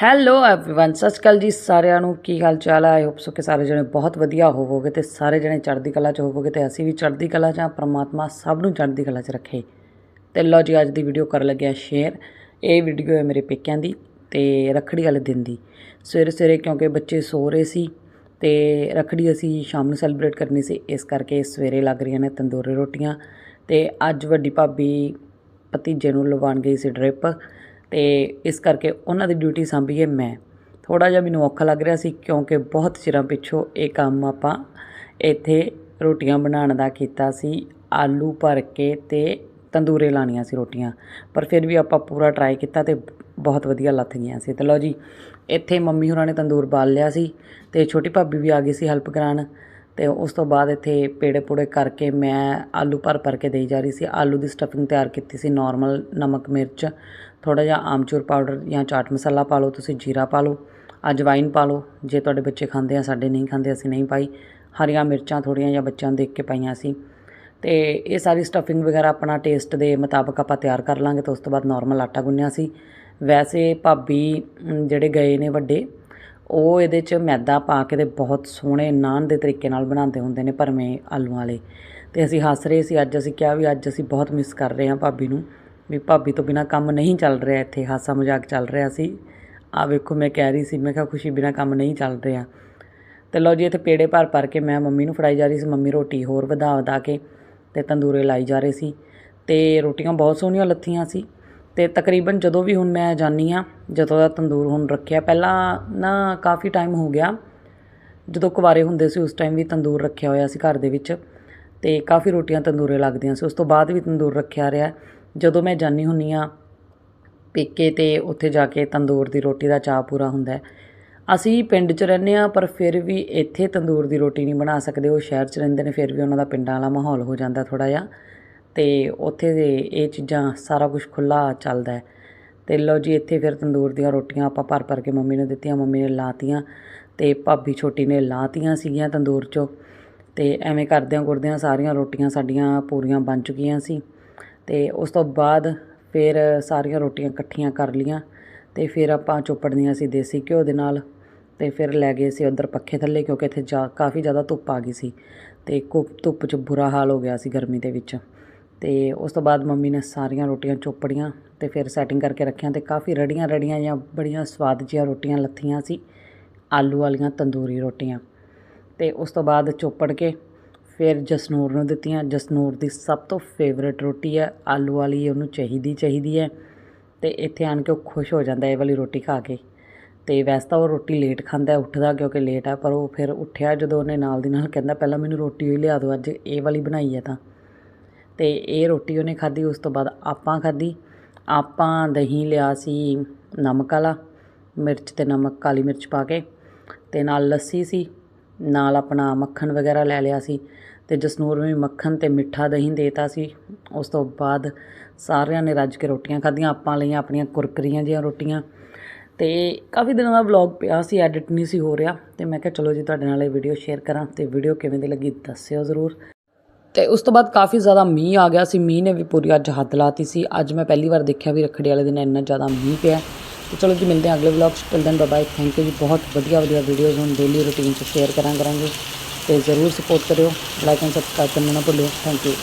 Hello everyone ਸਤਿ ਸ਼੍ਰੀ ਅਕਾਲ ਜੀ ਸਾਰਿਆਂ ਨੂੰ ਕੀ ਹਾਲ ਚਾਲ ਹੈ ਆਈ ਹੋਪ ਸੋ ਕਿ ਸਾਰੇ ਜਣੇ ਬਹੁਤ ਵਧੀਆ ਹੋਵੋਗੇ ਤੇ ਸਾਰੇ ਜਣੇ ਚੜ੍ਹਦੀ ਕਲਾ 'ਚ ਹੋਵੋਗੇ ਤੇ ਅਸੀਂ ਵੀ ਚੜ੍ਹਦੀ ਕਲਾ 'ਚ ਹਾਂ ਪ੍ਰਮਾਤਮਾ ਸਭ ਨੂੰ ਚੜ੍ਹਦੀ ਕਲਾ 'ਚ ਰੱਖੇ ਤੇ ਲਓ ਜੀ ਅੱਜ ਦੀ ਵੀਡੀਓ ਕਰਨ ਲੱਗਿਆ ਸ਼ੇਅਰ ਇਹ ਵੀਡੀਓ ਹੈ ਮੇਰੇ ਪੇਕਿਆਂ ਦੀ ਤੇ ਰੱਖੜੀ ਵਾਲੇ ਦਿਨ ਦੀ ਸਵੇਰੇ ਸਵੇਰੇ ਕਿਉਂਕਿ ਬੱਚੇ ਸੋ ਰਹੇ ਸੀ ਤੇ ਰੱਖੜੀ ਅਸੀਂ ਸ਼ਾਮ ਨੂੰ ਸੈਲੀਬ੍ਰੇਟ ਕਰਨੀ ਸੀ ਇਸ ਕਰਕੇ ਸਵੇਰੇ ਲੱਗ ਰਹੀਆਂ ਨੇ ਤੰਦੂਰੀ ਰੋਟੀਆਂ ਤੇ ਅੱਜ ਵੱਡੀ ਭਾਬੀ ਭਤੀਜੇ ਨੂੰ ਲਵਾਉਣ ਗਈ ਸੀ ਡ੍ਰਿਪ ਅਤੇ ਇਸ ਕਰਕੇ ਉਹਨਾਂ ਦੀ ਡਿਊਟੀ ਸੰਭੀਏ ਮੈਂ। ਥੋੜ੍ਹਾ ਜਿਹਾ ਮੈਨੂੰ ਔਖਾ ਲੱਗ ਰਿਹਾ ਸੀ ਕਿਉਂਕਿ ਬਹੁਤ ਚਿਰਾਂ ਪਿੱਛੋਂ ਇਹ ਕੰਮ ਆਪਾਂ ਇੱਥੇ ਰੋਟੀਆਂ ਬਣਾਉਣ ਦਾ ਕੀਤਾ ਸੀ, ਆਲੂ ਭਰ ਕੇ ਤੇ ਤੰਦੂਰੇ ਲਾਣੀਆਂ ਸੀ ਰੋਟੀਆਂ। ਪਰ ਫਿਰ ਵੀ ਆਪਾਂ ਪੂਰਾ ਟਰਾਈ ਕੀਤਾ ਤੇ ਬਹੁਤ ਵਧੀਆ ਲੱਥ ਗਈਆਂ ਸੀ। ਤੇ ਲਓ ਜੀ, ਇੱਥੇ ਮੰਮੀ ਹੋਰਾਂ ਨੇ ਤੰਦੂਰ ਬਾਲ ਲਿਆ ਸੀ ਤੇ ਛੋਟੀ ਭਾਬੀ ਵੀ ਆ ਗਈ ਸੀ ਹੈਲਪ ਕਰਾਉਣ। ਅਤੇ ਉਸ ਤੋਂ ਬਾਅਦ ਇੱਥੇ ਪੇੜੇ ਪੂੜੇ ਕਰਕੇ ਮੈਂ ਆਲੂ ਭਰ ਭਰ ਕੇ ਦੇਈ ਜਾ ਰਹੀ ਸੀ। ਆਲੂ ਦੀ ਸਟਫਿੰਗ ਤਿਆਰ ਕੀਤੀ ਸੀ। ਨੋਰਮਲ ਨਮਕ, ਮਿਰਚ, ਥੋੜ੍ਹਾ ਜਿਹਾ ਆਮਚੂਰ ਪਾਊਡਰ ਜਾਂ ਚਾਟ ਮਸਾਲਾ ਪਾ ਲਓ, ਤੁਸੀਂ ਜੀਰਾ ਪਾ ਲਓ ਅਜਵਾਇਨ ਪਾ ਲਓ। ਜੇ ਤੁਹਾਡੇ ਬੱਚੇ ਖਾਂਦੇ ਆ, ਸਾਡੇ ਨਹੀਂ ਖਾਂਦੇ, ਅਸੀਂ ਨਹੀਂ ਪਾਈ। ਹਰੀਆਂ ਮਿਰਚਾਂ ਥੋੜ੍ਹੀਆਂ ਜਾਂ ਬੱਚਿਆਂ ਨੂੰ ਦੇਖ ਕੇ ਪਾਈਆਂ ਸੀ। ਤੇ ਇਹ ਸਾਰੀ ਸਟਫਿੰਗ ਵਗੈਰਾ ਆਪਣਾ ਟੇਸਟ ਦੇ ਮੁਤਾਬਕ ਆਪਾਂ ਤਿਆਰ ਕਰ ਲਾਂਗੇ ਤੇ ਉਸ ਤੋਂ ਬਾਅਦ ਨਾਰਮਲ ਆਟਾ ਗੁੰਨਿਆ ਸੀ। ਵੈਸੇ ਭਾਬੀ ਜਿਹੜੇ ਗਏ ਨੇ ਵੱਡੇ ਉਹ ਇਹਦੇ 'ਚ ਮੈਦਾ ਪਾ ਕੇ ਤੇ ਬਹੁਤ ਸੋਹਣੇ ਨਾਨ ਦੇ ਤਰੀਕੇ ਨਾਲ ਬਣਾਉਂਦੇ ਹੁੰਦੇ ਨੇ ਭਰਵੇਂ ਆਲੂਆਂ ਵਾਲੇ। ਤੇ ਅਸੀਂ ਹੱਸ ਰਹੇ ਸੀ, ਅੱਜ ਅਸੀਂ ਕਿਹਾ ਵੀ ਅੱਜ ਅਸੀਂ ਬਹੁਤ ਮਿਸ ਕਰ ਰਹੇ ਹਾਂ ਭਾਬੀ ਨੂੰ, ਵੀ ਭਾਬੀ ਤੋਂ ਬਿਨਾ ਕੰਮ ਨਹੀਂ ਚੱਲ ਰਿਹਾ ਇੱਥੇ, ਹਾਸਾ ਮਜ਼ਾਕ ਚੱਲ ਰਿਹਾ ਸੀ। ਆ ਵੇਖੋ ਮੈਂ ਕਹਿ ਰਹੀ ਸੀ, ਮੈਂ ਕਿਹਾ ਖੁਸ਼ੀ ਬਿਨਾ ਕੰਮ ਨਹੀਂ ਚੱਲ ਰਿਹਾ। ਤੇ ਲਓ ਜੀ, ਇੱਥੇ ਪੇੜੇ ਭਰ ਭਰ ਕੇ ਮੈਂ ਮੰਮੀ ਨੂੰ ਫੜਾਈ ਜਾ ਰਹੀ ਸੀ, ਮੰਮੀ ਰੋਟੀ ਹੋਰ ਵਧਾ ਵਧਾ ਕੇ ਤੇ ਤੰਦੂਰੇ ਲਾਈ ਜਾ ਰਹੇ ਸੀ। ਤੇ ਰੋਟੀਆਂ ਬਹੁਤ ਸੋਹਣੀਆਂ ਲੱਥੀਆਂ ਸੀ। ਅਤੇ ਤਕਰੀਬਨ ਜਦੋਂ ਵੀ ਹੁਣ ਮੈਂ ਜਾਂਦੀ ਹਾਂ, ਜਦੋਂ ਦਾ ਤੰਦੂਰ ਹੁਣ ਰੱਖਿਆ, ਪਹਿਲਾਂ ਨਾ ਕਾਫੀ ਟਾਈਮ ਹੋ ਗਿਆ। ਜਦੋਂ ਕੁਆਰੇ ਹੁੰਦੇ ਸੀ, ਉਸ ਟਾਈਮ ਵੀ ਤੰਦੂਰ ਰੱਖਿਆ ਹੋਇਆ ਸੀ ਘਰ ਦੇ ਵਿੱਚ ਅਤੇ ਕਾਫੀ ਰੋਟੀਆਂ ਤੰਦੂਰੇ ਲੱਗਦੀਆਂ ਸੀ। ਉਸ ਤੋਂ ਬਾਅਦ ਵੀ ਤੰਦੂਰ ਰੱਖਿਆ ਰਿਹਾ। ਜਦੋਂ ਮੈਂ ਜਾਂਦੀ ਹੁੰਦੀ ਹਾਂ ਪੇਕੇ ਅਤੇ ਉੱਥੇ ਜਾ ਕੇ ਤੰਦੂਰ ਦੀ ਰੋਟੀ ਦਾ ਚਾਅ ਪੂਰਾ ਹੁੰਦਾ ਅਸੀਂ ਪਿੰਡ 'ਚ ਰਹਿੰਦੇ ਹਾਂ, ਪਰ ਫਿਰ ਵੀ ਇੱਥੇ ਤੰਦੂਰ ਦੀ ਰੋਟੀ ਨਹੀਂ ਬਣਾ ਸਕਦੇ। ਉਹ ਸ਼ਹਿਰ 'ਚ ਰਹਿੰਦੇ ਨੇ, ਫਿਰ ਵੀ ਉਹਨਾਂ ਦਾ ਪਿੰਡਾਂ ਵਾਲਾ ਮਾਹੌਲ ਹੋ ਜਾਂਦਾ ਥੋੜ੍ਹਾ ਜਿਹਾ। ਅਤੇ ਉੱਥੇ ਦੇ ਇਹ ਚੀਜ਼ਾਂ ਸਾਰਾ ਕੁਝ ਖੁੱਲ੍ਹਾ ਚੱਲਦਾ ਹੈ। ਤੇ ਲਓ ਜੀ, ਇੱਥੇ ਫਿਰ ਤੰਦੂਰ ਦੀਆਂ ਰੋਟੀਆਂ ਆਪਾਂ ਭਰ ਭਰ ਕੇ ਮੰਮੀ ਨੂੰ ਦਿੱਤੀਆਂ, ਮੰਮੀ ਨੇ ਲਾਤੀਆਂ ਅਤੇ ਭਾਬੀ ਛੋਟੀ ਨੇ ਲਾਤੀਆਂ ਸੀਗੀਆਂ ਤੰਦੂਰ 'ਚੋਂ। ਅਤੇ ਐਵੇਂ ਕਰਦਿਆਂ ਗੁਰਦਿਆਂ ਸਾਰੀਆਂ ਰੋਟੀਆਂ ਸਾਡੀਆਂ ਪੂਰੀਆਂ ਬਣ ਚੁੱਕੀਆਂ ਸੀ। ਅਤੇ ਉਸ ਤੋਂ ਬਾਅਦ ਫਿਰ ਸਾਰੀਆਂ ਰੋਟੀਆਂ ਇਕੱਠੀਆਂ ਕਰ ਲੀਆਂ ਅਤੇ ਫਿਰ ਆਪਾਂ ਚੋਪੜਨੀਆਂ ਸੀ ਦੇਸੀ ਘਿਓ ਦੇ ਨਾਲ ਤੇ ਫਿਰ ਲੈ ਗਏ ਸੀ ਉਧਰ ਪੱਖੇ ਥੱਲੇ ਕਿਉਂਕਿ ਇੱਥੇ ਜਾ, ਕਾਫੀ ਜ਼ਿਆਦਾ ਧੁੱਪ ਆ ਗਈ ਸੀ ਤੇ ਕੁ- ਧੁੱਪ 'ਚ ਬੁਰਾ ਹਾਲ ਹੋ ਗਿਆ ਸੀ ਗਰਮੀ ਦੇ ਵਿੱਚ। ਤੇ ਉਸ ਤੋਂ ਬਾਅਦ ਮੰਮੀ ਨੇ ਸਾਰੀਆਂ ਰੋਟੀਆਂ ਚੋਪੜੀਆਂ ਤੇ ਫਿਰ ਸੈਟਿੰਗ ਕਰਕੇ ਰੱਖੀਆਂ ਤੇ ਕਾਫੀ ਰੜੀਆਂ ਰੜੀਆਂ ਜਾਂ ਬੜੀਆਂ ਸਵਾਦ ਜਿਹੀਆਂ ਰੋਟੀਆਂ ਲੱਥੀਆਂ ਸੀ, ਆਲੂ ਵਾਲੀਆਂ ਤੰਦੂਰੀ ਰੋਟੀਆਂ। ਤੇ ਉਸ ਤੋਂ ਬਾਅਦ ਚੋਪੜ ਕੇ ਫਿਰ ਜਸਨੂਰ ਨੂੰ ਦਿੱਤੀਆਂ। ਜਸਨੂਰ ਦੀ ਸਭ ਤੋਂ ਫੇਵਰੇਟ ਰੋਟੀ ਹੈ, ਆਲੂ ਵਾਲੀ ਉਹਨੂੰ ਚਾਹੀਦੀ ਚਾਹੀਦੀ ਹੈ ਤੇ ਇੱਥੇ ਆਣ ਕੇ ਉਹ ਖੁਸ਼ ਹੋ ਜਾਂਦਾ ਇਹ ਵਾਲੀ ਰੋਟੀ ਖਾ ਕੇ। ਤੇ ਵੈਸੇ ਤਾਂ ਉਹ ਰੋਟੀ ਲੇਟ ਖਾਂਦਾ, ਉੱਠਦਾ ਕਿਉਂਕਿ ਲੇਟ ਆ, ਪਰ ਉਹ ਫਿਰ ਉੱਠਿਆ ਜਦੋਂ ਉਹਨੇ ਨਾਲ ਦੀ ਨਾਲ ਕਹਿੰਦਾ, ਪਹਿਲਾਂ ਮੈਨੂੰ ਰੋਟੀ ਹੀ ਲਿਆ ਦਿਓ, ਅੱਜ ਇਹ ਵਾਲੀ ਬਣਾਈ ਹੈ ਤਾਂ। ਤੇ ਇਹ ਰੋਟੀ ਉਹਨੇ ਖਾਧੀ, ਉਸ ਤੋਂ ਬਾਅਦ ਆਪਾਂ ਖਾਧੀ। ਆਪਾਂ ਦਹੀਂ ਲਿਆ ਸੀ ਨਮਕ ਵਾਲਾ, ਮਿਰਚ ਤੇ ਨਮਕ, ਕਾਲੀ ਮਿਰਚ ਪਾ ਕੇ ਤੇ ਨਾਲ ਲੱਸੀ ਸੀ। ਨਾਲ ਆਪਣਾ ਮੱਖਣ ਵਗੈਰਾ ਲੈ ਲਿਆ ਸੀ ਤੇ ਜਸਨੂਰ ਵੀ ਮੱਖਣ ਤੇ ਮਿੱਠਾ ਦਹੀਂ ਦੇਤਾ ਸੀ। ਉਸ ਤੋਂ ਬਾਅਦ ਸਾਰਿਆਂ ਨੇ ਰੱਜ ਕੇ ਰੋਟੀਆਂ ਖਾਧੀਆਂ, ਆਪਾਂ ਲਈਆਂ ਆਪਣੀਆਂ ਕੁਰਕਰੀਆਂ ਜਿਹੀਆਂ ਰੋਟੀਆਂ। ਤੇ ਕਾਫੀ ਦਿਨਾਂ ਦਾ ਵਲੌਗ ਪਿਆ ਸੀ, ਐਡਿਟ ਨਹੀਂ ਸੀ ਹੋ ਰਿਹਾ। ਤੇ ਮੈਂ ਕਿਹਾ ਚਲੋ ਜੀ, ਤੁਹਾਡੇ ਨਾਲ ਇਹ ਵੀਡੀਓ ਸ਼ੇਅਰ ਕਰਾਂ ਤੇ ਵੀਡੀਓ ਕਿਵੇਂ ਦੀ ਲੱਗੀ ਦੱਸਿਓ ਜ਼ਰੂਰ। ਤੇ ਉਸ ਤੋਂ ਬਾਅਦ ਕਾਫੀ ਜ਼ਿਆਦਾ ਮੀਂਹ ਆ ਗਿਆ ਸੀ। ਮੀਂਹ ਨੇ ਵੀ ਪੂਰੀ ਅੱਜ ਹੱਦ ਲਾਤੀ ਸੀ। ਅੱਜ ਮੈਂ ਪਹਿਲੀ ਵਾਰ ਦੇਖਿਆ ਵੀ ਰੱਖੜੀ ਵਾਲੇ ਦਿਨ ਇੰਨਾ ਜ਼ਿਆਦਾ ਮੀਂਹ ਪਿਆ। ਤੇ ਚਲੋ ਜੀ, ਮਿਲਦੇ ਹਾਂ ਅਗਲੇ ਵਲੌਗ 'ਚ। Till then bye thank you ਜੀ। ਬਹੁਤ ਵਧੀਆ ਵਧੀਆ ਵੀਡੀਓਜ਼ ਹੁਣ ਡੇਲੀ ਰੂਟੀਨ 'ਚ ਸ਼ੇਅਰ ਕਰਾਂ ਕਰਾਂਗੇ ਤੇ ਜ਼ਰੂਰ ਸਪੋਰਟ ਕਰਿਓ। ਲਾਈਕ ਐਂਡ ਸਬਸਕ੍ਰਾਈਬ ਕਰਨਾ ਨਾ ਭੁੱਲਿਓ। Thank you